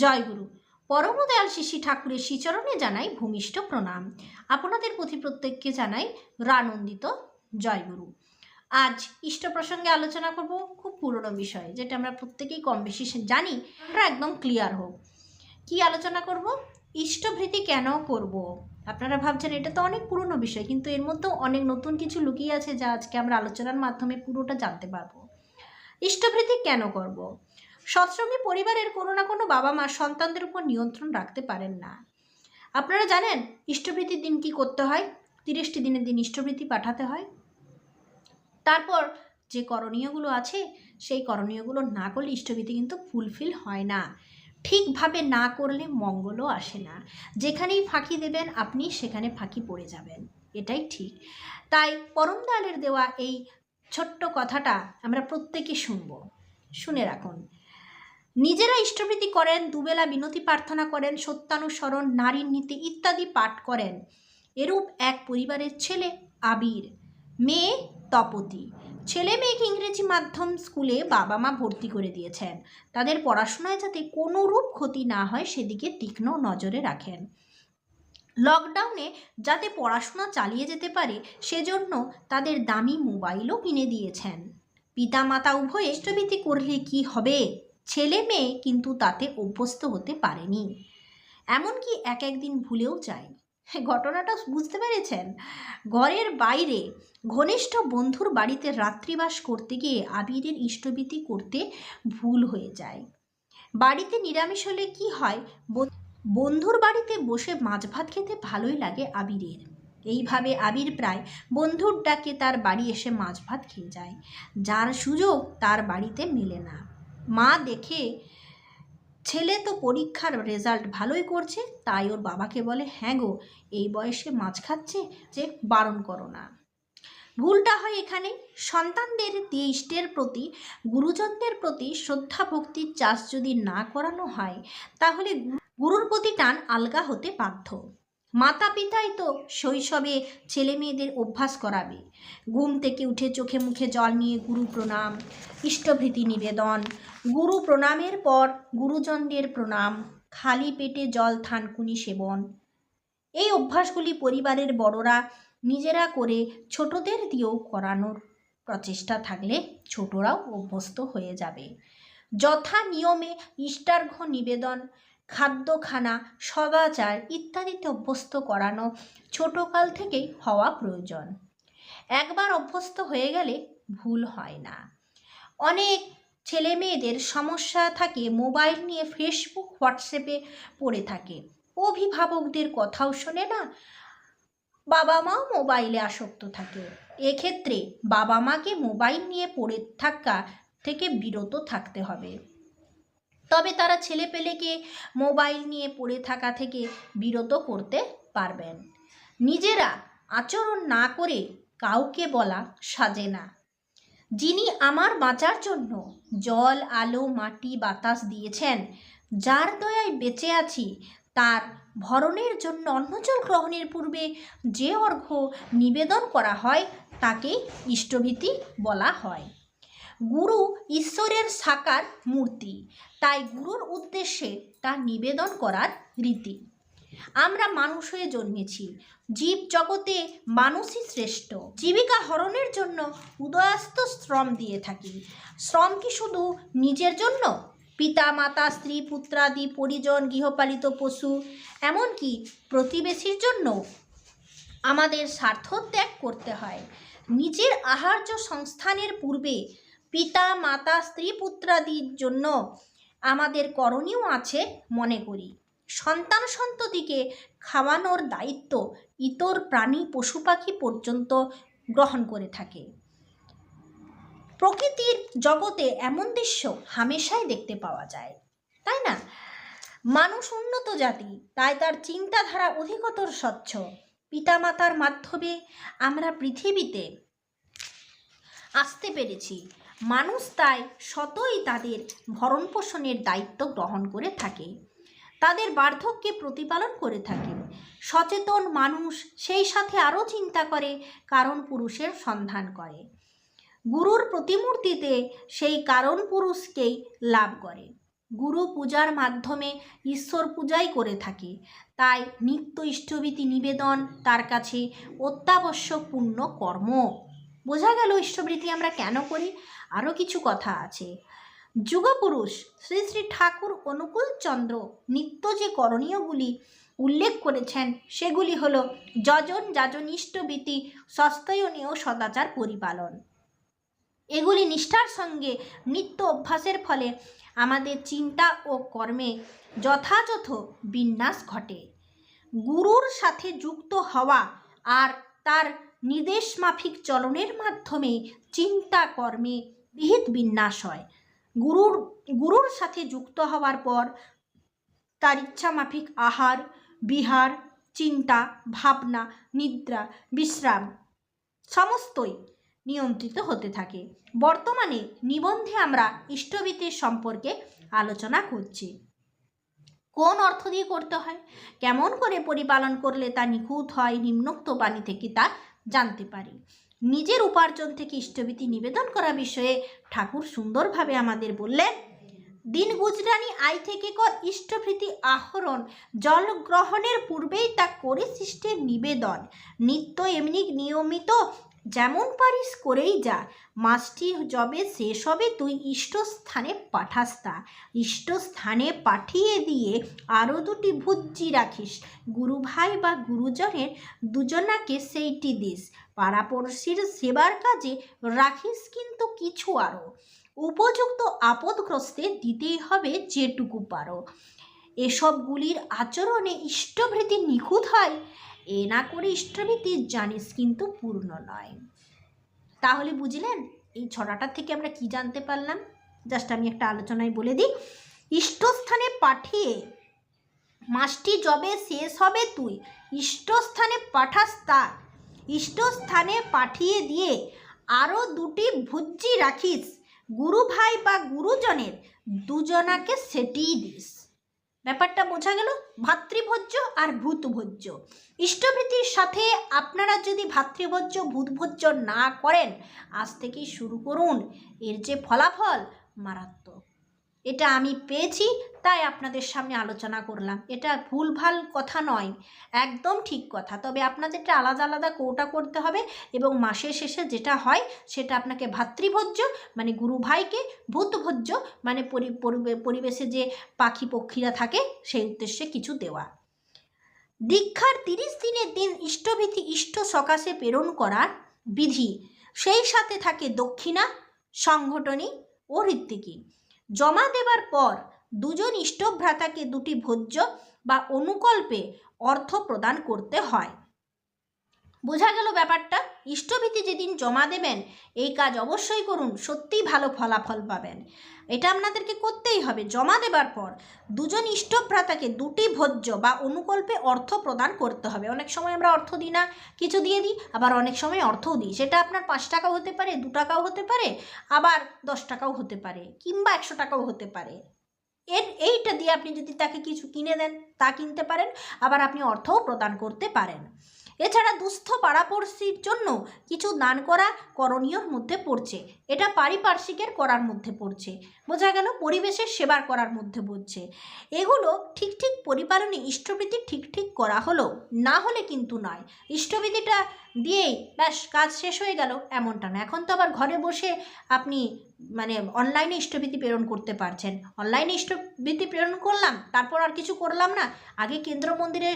জয়গুরু পরমদয়াল শিশি ঠাকুরের শ্রীচরণে জানাই ভূমিষ্ঠ প্রণাম। আপনাদের প্রতি প্রত্যেককে জানাই রানন্দিত জয়গুরু আজ ইষ্ট প্রসঙ্গে আলোচনা করব খুব পুরনো বিষয়, যেটা আমরা প্রত্যেকেই কম বেশি জানি, আমরা একদম ক্লিয়ার হোক। কি আলোচনা করব? ইষ্টভৃতি কেন করব? আপনারা ভাবছেন এটা তো অনেক পুরনো বিষয়, কিন্তু এর মধ্যেও অনেক নতুন কিছু লুকিয়ে আছে যা আজকে আমরা আলোচনার মাধ্যমে পুরোটা জানতে পারব। ইষ্টভৃতি কেন করব? সৎসঙ্গী পরিবারের কোনো না কোনো বাবা মা সন্তানদের উপর নিয়ন্ত্রণ রাখতে পারেন না। আপনারা জানেন ইষ্টভৃতির দিন কি করতে হয়? তিরিশটি দিনের দিন ইষ্টভৃতি পাঠাতে হয়। তারপর যে করণীয়গুলো আছে, সেই করণীয়গুলো না করলে ইষ্টভৃতি কিন্তু ফুলফিল হয় না। ঠিকভাবে না করলে মঙ্গলও আসে না। যেখানেই ফাঁকি দেবেন আপনি, সেখানে ফাঁকি পড়ে যাবেন। এটাই ঠিক। তাই পরম দয়ালের দেওয়া এই ছোট্ট কথাটা আমরা প্রত্যেকে শুনব। শুনে রাখুন। নিজেরা ইষ্টভৃতি করেন, দুবেলা বিনতি প্রার্থনা করেন, সত্যানুসরণ, নারীর নীতি ইত্যাদি পাঠ করেন। এরূপ এক পরিবারের ছেলে আবির, মেয়ে তপতি। ছেলে মেয়েকে ইংরেজি মাধ্যম স্কুলে বাবা মা ভর্তি করে দিয়েছেন। তাদের পড়াশোনায় যাতে কোনো রূপ ক্ষতি না হয়, সেদিকে তীক্ষ্ণ নজরে রাখেন। লকডাউনে যাতে পড়াশোনা চালিয়ে যেতে পারে, সেজন্য তাদের দামি মোবাইলও কিনে দিয়েছেন। পিতামাতা উভয় ইষ্টভীতি করলে কি হবে? ছেলে মেয়ে কিন্তু তাতে অভ্যস্ত হতে পারেনি। এমনকি এক একদিন ভুলেও যায় ঘটনাটা বুঝতে পেরেছেন? ঘরের বাইরে ঘনিষ্ঠ বন্ধুর বাড়িতে রাত্রিবাস করতে গিয়ে আবিরের ইষ্টভীতি করতে ভুল হয়ে যায়। বাড়িতে নিরামিষ হলে কি হয়? বন্ধুর বাড়িতে বসে মাছ ভাত খেতে ভালোই লাগে আবিরের। এইভাবে আবির প্রায় বন্ধুর ডাকে তার বাড়ি এসে মাছ ভাত খেয়ে যায়। যার সুযোগ তার বাড়িতে মেলে না। মা দেখে, ছেলে তো পরীক্ষার রেজাল্ট ভালোই করছে, তাই ওর বাবাকে বলে হ্যাঁ গো, এই বয়সে মাছ খাচ্ছে যে বারণ করো না। ভুলটা হয় এখানে। সন্তানদের দিয়ে ইষ্টের প্রতি, গুরুজনদের প্রতি শ্রদ্ধা ভক্তির চাষ যদি না করানো হয়, তাহলে গুরুর প্রতি টান আলগা হতে বাধ্য। মাতা পিতাই তো শৈশবে ছেলে মেয়েদের অভ্যাস করাবে। ঘুম থেকে উঠে চোখে মুখে জল নিয়ে গুরু প্রণাম, ইষ্টভৃতি নিবেদন। গুরু প্রণামের পর গুরুজনদের প্রণাম, খালি পেটে জল থানকুনি সেবন। এই অভ্যাসগুলি পরিবারের বড়রা নিজেরা করে ছোটদের দিয়েও করানোর প্রচেষ্টা থাকলে ছোটরাও অভ্যস্ত হয়ে যাবে। যথা নিয়মে ইষ্টার্ঘ নিবেদন খাদ্যখানা, সদাচার ইত্যাদিতে অভ্যস্ত করানো ছোটকাল থেকেই হওয়া প্রয়োজন। একবার অভ্যস্ত হয়ে গেলে ভুল হয় না। অনেক ছেলে মেয়েদের সমস্যা থাকে মোবাইল নিয়ে ফেসবুক হোয়াটসঅ্যাপে পড়ে থাকে। অভিভাবকদের কথাও শোনে না বাবা মাও মোবাইলে আসক্ত থাকে। এক্ষেত্রে বাবা মাকে মোবাইল নিয়ে পড়ে থাকা থেকে বিরত থাকতে হবে। তবে তারা ছেলে পেলেকে মোবাইল নিয়ে পড়ে থাকা থেকে বিরত করতে পারবেন। নিজেরা আচরণ না করে কাউকে বলা সাজে না। যিনি আমার বাঁচার জন্য জল, আলো, মাটি, বাতাস দিয়েছেন, যার দয়ায় বেঁচে আছি, তার ভরণের জন্য অন্নজল গ্রহণের পূর্বে যে অর্ঘ্য নিবেদন করা হয় তাকে ইষ্টভীতি বলা হয়। গুরু ঈশ্বরের সাকার মূর্তি। তাই গুরুর উদ্দেশ্যে তা নিবেদন করার রীতি। আমরা মানুষ হয়ে জন্মেছি। জীব জগতে মানুষই শ্রেষ্ঠ। জীবিকা হরণের জন্য উদয়াস্ত শ্রম দিয়ে থাকি। শ্রম কি শুধু নিজের জন্য? পিতা, মাতা, স্ত্রী, পুত্রাদি, পরিজন, গৃহপালিত পশু, এমনকি প্রতিবেশীর জন্য আমাদের স্বার্থ ত্যাগ করতে হয়। নিজের আহার্য সংস্থানের পূর্বে পিতা, মাতা, স্ত্রী পুত্রাদির জন্য আমাদের করণীয় আছে মনে করি। সন্তান সন্ততিকে খাওয়ানোর দায়িত্ব ইতর প্রাণী পশু পাখি পর্যন্ত গ্রহণ করে থাকে। প্রকৃতির জগতে এমন দৃশ্য হামেশাই দেখতে পাওয়া যায়, তাই না? মানুষ উন্নত জাতি, তাই তার চিন্তাধারা অধিকতর স্বচ্ছ। পিতামাতার মাধ্যমে আমরা পৃথিবীতে আসতে পেরেছি। মানুষ তাই শতই তাদের ভরণ পোষণের দায়িত্ব গ্রহণ করে থাকে। তাদের বার্ধক্যে প্রতিপালন করে থাকে। সচেতন মানুষ সেই সাথে আরও চিন্তা করে, কারণ পুরুষের সন্ধান করে। গুরুর প্রতিমূর্তিতে সেই কারণ পুরুষকেই লাভ করে। গুরু পূজার মাধ্যমে ঈশ্বর পূজাই করে থাকে। তাই নিত্য ইষ্টভীতি নিবেদন তার কাছে অত্যাবশ্যক পূর্ণ কর্ম। বোঝা গেল ইষ্টভৃতি আমরা কেন করি? আরও কিছু কথা আছে। যুগপুরুষ শ্রী শ্রী ঠাকুর অনুকূল চন্দ্র নিত্য যে করণীয়গুলি উল্লেখ করেছেন, সেগুলি হল যজন যাজন ইষ্টভীতি সস্তয়নীয় সদাচার পরিপালন। এগুলি নিষ্ঠার সঙ্গে নিত্য অভ্যাসের ফলে আমাদের চিন্তা ও কর্মে যথাযথ বিন্যাস ঘটে। গুরুর সাথে যুক্ত হওয়া আর তার নির্দেশ মাফিক চলনের মাধ্যমে চিন্তা কর্মে বিহিত বিন্যাস হয়। গুরুর গুরুর সাথে যুক্ত হওয়ার পর তার ইচ্ছা মাফিক আহার, বিহার, চিন্তা, ভাবনা, নিদ্রা, বিশ্রাম সমস্তই নিয়ন্ত্রিত হতে থাকে। বর্তমানে নিবন্ধে আমরা ইষ্টভীতির সম্পর্কে আলোচনা করছি। কোন অর্থ দিয়ে করতে হয়? কেমন করে পরিপালন করলে তা নিখুঁত হয়, নিম্নোক্ত বাণী থেকে তা জানতে পারি। নিজের উপার্জন থেকে ইষ্টভীতি নিবেদন করা বিষয়ে ঠাকুর সুন্দরভাবে আমাদের বললেন, দিন গুজরানি আয় থেকে কর ইষ্টভৃতি আহরণ, জল গ্রহণের পূর্বেই তা করে সৃষ্টের নিবেদন। নিত্য এমনি নিয়মিত যেমন পারিস করেই যা। মাসটি যবে শেষ হবে তুই ইষ্টস্থানে পাঠাস তা ইষ্টস্থানে পাঠিয়ে দিয়ে আরও দুটি ভুজ্জি রাখিস। গুরু ভাই বা গুরুজনের দুজনাকে সেইটি দিস। পাড়াপড়শির সেবার কাজে রাখিস কিন্তু কিছু আরও উপযুক্ত আপদগ্রস্তে দিতেই হবে যেটুকু পারো। এসবগুলির আচরণে ইষ্টভৃতি নিখুঁত হয়, এ না করে ইষ্টভৃতি জানিস কিন্তু পূর্ণ নয়। তাহলে বুঝলেন? এই ছড়াটার থেকে আমরা কি জানতে পারলাম? জাস্ট আমি একটা আলোচনায় বলে দিই। ইষ্টস্থানে পাঠিয়ে মাসটি যবে শেষ হবে তুই। ইষ্টস্থানে পাঠাস তা ইষ্টস্থানে পাঠিয়ে দিয়ে আরও দুটি ভুজ্জি রাখিস। গুরু ভাই বা গুরুজনের দুজনাকে সেটিই দিস। ব্যাপারটা বোঝা গেল? ভাতৃভোজ্য আর ভূতভোজ্য। ইষ্টভৃতির সাথে আপনারা যদি ভাতৃভোজ্য, ভূতভোজ্য না করেন, আজ থেকেই শুরু করুন। এর যে ফলাফল, মারাত্মক। এটা আমি পেয়েছি, তাই আপনাদের সামনে আলোচনা করলাম। এটা ভুলভাল কথা নয়, একদম ঠিক কথা। তবে আপনাদেরটা আলাদা আলাদা কোটা করতে হবে এবং মাসের শেষে যেটা হয়, সেটা আপনাকে ভাতৃভোজ্য মানে গুরু ভাইকে ভূতভোজ্য মানে পরি- পরিবেশে যে পাখি পক্ষীরা থাকে, সেই উদ্দেশ্যে কিছু দেওয়া। দীক্ষার তিরিশ দিনের দিন ইষ্টভীতি ইষ্ট সকাশে প্রেরণ করার বিধি, সেই সাথে থাকে দক্ষিণা সংগঠনী ও ঋত্বিকী জমা দেবার পর দুজন ইষ্টভ্রাতাকে দুটি ভোজ্য বা অনুকল্পে অর্থ প্রদান করতে হয়। বোঝা গেল ব্যাপারটা? ইষ্টভীতি যেদিন জমা দেবেন, এই কাজ অবশ্যই করুন, সত্যিই ভালো ফলাফল পাবেন। এটা আপনাদেরকে করতেই হবে, জমা দেবার পর। দুজন ইষ্টভ্রাতাকে দুটি ভোজ্য বা অনুকল্পে অর্থ প্রদান করতে হবে। অনেক সময় আমরা অর্থ দিই না, কিছু দিয়ে দিই, আবার অনেক সময় অর্থও দিই। সেটা আপনার পাঁচ টাকাও হতে পারে, দু টাকাও হতে পারে, আবার দশ টাকাও হতে পারে, কিংবা একশো টাকাও হতে পারে। এর, এইটা দিয়ে আপনি যদি তাকে কিছু কিনে দেন তা কিনতে পারেন, আবার আপনি অর্থও প্রদান করতে পারেন। এছাড়া দুস্থ পাড়াপড়শির জন্য কিছু দান করা করণীয়র মধ্যে পড়ছে। এটা পারিপার্শ্বিকের করার মধ্যে পড়ছে। বোঝা গেল পরিবেশের সেবার করার মধ্যে পড়ছে। এগুলো ঠিক ঠিক পরিপালনে ইষ্টভীতি ঠিক ঠিক করা হলো, না হলে কিন্তু নয়। ইষ্টভীতিটা দিয়েই ব্যাস কাজ শেষ হয়ে গেল, এমনটা না। এখন তো আবার ঘরে বসে আপনি মানে অনলাইনে ইষ্টভীতি প্রেরণ করতে পারছেন। অনলাইনে ইষ্টভীতি প্রেরণ করলাম, তারপর আর কিছু করলাম না। আগে কেন্দ্র মন্দিরে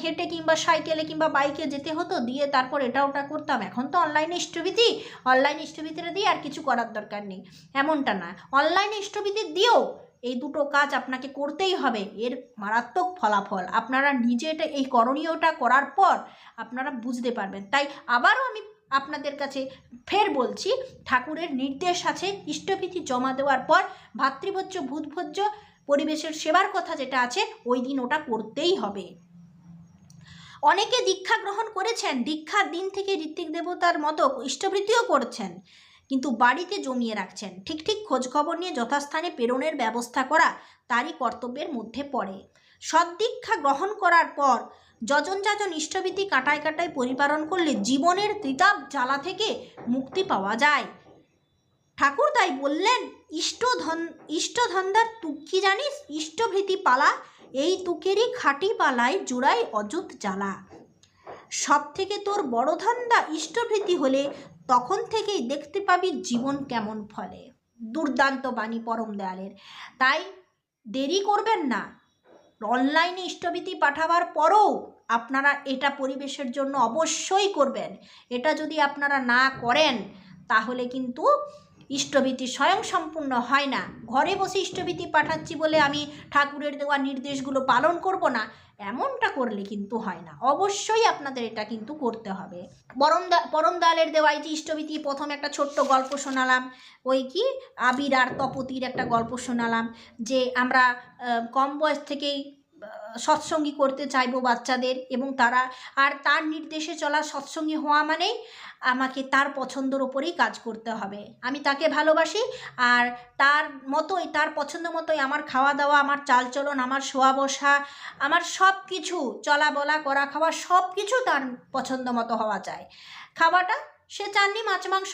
হেঁটে কিংবা সাইকেলে কিংবা বাইকে যেতে হতো, দিয়ে তারপর এটা ওটা করতাম। এখন তো অনলাইনে ইষ্টভীতি অনলাইন ইষ্টভীতিটা দিয়ে আর কিছু করার দরকার নেই। এমনটা না। অনলাইনে ইষ্টভীতি দিয়েও এই দুটো কাজ আপনাকে করতেই হবে। এর মারাত্মক ফলাফল। আপনারা নিজে এটা, এই করণীয়টা করার পর আপনারা বুঝতে পারবেন। তাই আবারও আমি আপনাদের কাছে ফের বলছি, ঠাকুরের নির্দেশ আছে ইষ্টভীতি জমা দেওয়ার পর ভাতৃভোজ্য, ভূতভোজ্য পরিবেশের সেবার কথা যেটা আছে, ওই দিন ওটা করতেই হবে। অনেকে দীক্ষা গ্রহণ করেছেন, দীক্ষার দিন থেকে ঋত্বিক দেবতার মতো ইষ্টভৃতিও করছেন, কিন্তু বাড়িতে জমিয়ে রাখছেন। ঠিক ঠিক খোঁজখবর নিয়ে যথাস্থানে প্রেরণের ব্যবস্থা করা তারই কর্তব্যের মধ্যে পড়ে। সদ্দীক্ষা গ্রহণ করার পর যজন যাজন ইষ্টভীতি কাটায় কাটায় পরিপালন করলে জীবনের তিতাব জ্বালা থেকে মুক্তি পাওয়া যায়। ঠাকুর তাই বললেন ইষ্টধন, ইষ্টধন্দার তুক কি জানিস? ইষ্টভৃতি পালা, এই তুকেরই খাঁটি পালায় জোড়ায় অযুত জ্বালা। সব থেকে তোর বড় ধান্দা ইষ্টভৃতি হলে তখন থেকেই দেখতে পাবি জীবন কেমন ফলে। দুর্দান্ত বাণী পরম দয়ালের। তাই দেরি করবেন না। অনলাইনে ইষ্টভীতি পাঠাবার পরও আপনারা এটা পরিবেশের জন্য অবশ্যই করবেন। এটা যদি আপনারা না করেন, তাহলে কিন্তু ইষ্টভীতি স্বয়ং সম্পূর্ণ হয় না। ঘরে বসে ইষ্টভীতি পাঠাচ্ছি বলে আমি ঠাকুরের দেওয়া নির্দেশগুলো পালন করব না, এমনটা করলে কিন্তু হয় না। অবশ্যই আপনাদের এটা কিন্তু করতে হবে। পরম দা পরম দয়ালের দেওয়া এই যে ইষ্টভীতি, প্রথম একটা ছোট্ট গল্প শোনালাম, ওই কি, আবির আর তপতির একটা গল্প শোনালাম, যে আমরা কম বয়স থেকেই সৎসঙ্গী করতে চাইব বাচ্চাদের এবং তারা আর তার নির্দেশে চলা সৎসঙ্গী হওয়া মানেই আমাকে তার পছন্দর ওপরেই কাজ করতে হবে। আমি তাকে ভালোবাসি আর তার মতোই, তার পছন্দ মতোই আমার খাওয়া দাওয়া, আমার চালচলন, আমার শোয়া বসা, আমার সব কিছু চলা বলা, করা খাওয়া সব কিছু তার পছন্দ মতো হওয়া চাই খাওয়াটা সে চাননি, মাছ, মাংস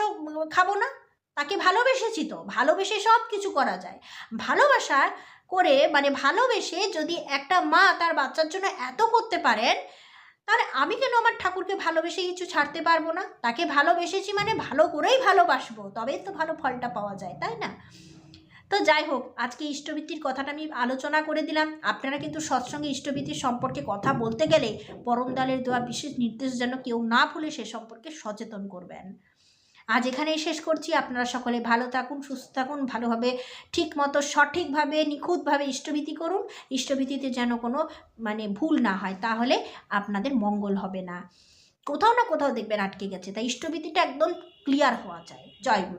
খাব না, তাকে ভালোবেসেছি তো, ভালোবেসে সব কিছু করা যায়। ভালোবাসা করে মানে ভালোবেসে যদি একটা মা তার বাচ্চার জন্য এত করতে পারেন, তাহলে আমি কেন আমার ঠাকুরকে ভালোবেসে কিছু ছাড়তে পারব না? তাকে ভালোবেসেছি মানে ভালো করেই ভালোবাসবো, তবেই তো ভালো ফলটা পাওয়া যায়, তাই না? তো যাই হোক, আজকে ইষ্টবৃত্তির কথাটা আমি আলোচনা করে দিলাম। আপনারা কিন্তু সৎসঙ্গে ইষ্টবৃত্তির সম্পর্কে কথা বলতে গেলে পরমদালের দেওয়া বিশেষ নির্দেশ যেন কেউ না ভুলে সে সম্পর্কে সচেতন করবেন। আজ এখানেই শেষ করছি। আপনারা সকলে ভালো থাকুন, সুস্থ থাকুন, ভালোভাবে ঠিক মতো সঠিকভাবে, নিখুঁতভাবে ইষ্টভীতি করুন। ইষ্টভীতিতে যেন কোনো মানে ভুল না হয়, তাহলে আপনাদের মঙ্গল হবে না। কোথাও না কোথাও দেখবেন আটকে গেছে। তাই ইষ্টভীতিটা একদম ক্লিয়ার হওয়া চাই। জয় গুরু।